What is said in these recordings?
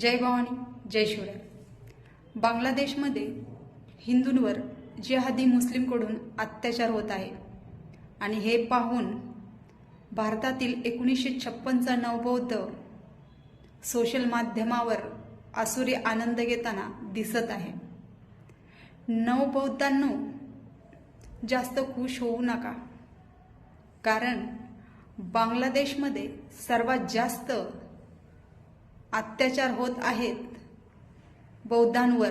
जय भवानी जय शिवराय. बांगलादेशमध्ये हिंदूंवर जिहादी मुस्लिमकडून अत्याचार होत आहे. आणि हे पाहून भारतातील एकोणीसशे छप्पनचा नवबौद्ध सोशल माध्यमावर आसुरी आनंद घेताना दिसत आहे. नवबौद्धांनो जास्त खुश होऊ नका. कारण बांगलादेशमध्ये सर्वात जास्त अत्याचार होत आहेत बौद्धांवर.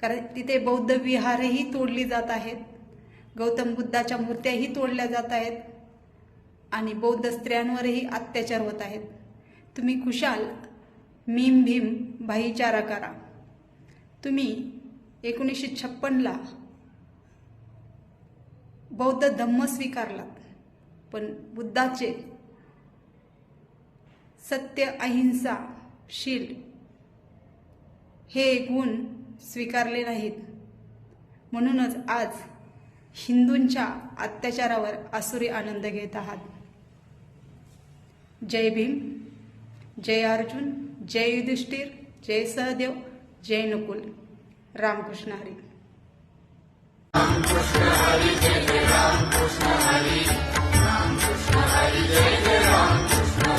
कारण तिथे बौद्ध विहारही तोडली जात आहेत. गौतम बुद्धाच्या मूर्त्याही तोडल्या जात आहेत. आणि बौद्ध स्त्रियांवरही अत्याचार होत आहेत. तुम्ही खुशाल. मीम भीम भाईचारा करा. तुम्ही एकोणीसशे छप्पनला बौद्ध धम्म स्वीकारलात. पण बुद्धाचे सत्य अहिंसा शील. हे गुण स्वीकारले नाहीत. म्हणूनच आज हिंदूंच्या अत्याचारावर आसुरी आनंद घेत आहात. जय भीम जय अर्जुन जय युधिष्ठिर जय सहदेव जय नकुल. रामकृष्ण हरी.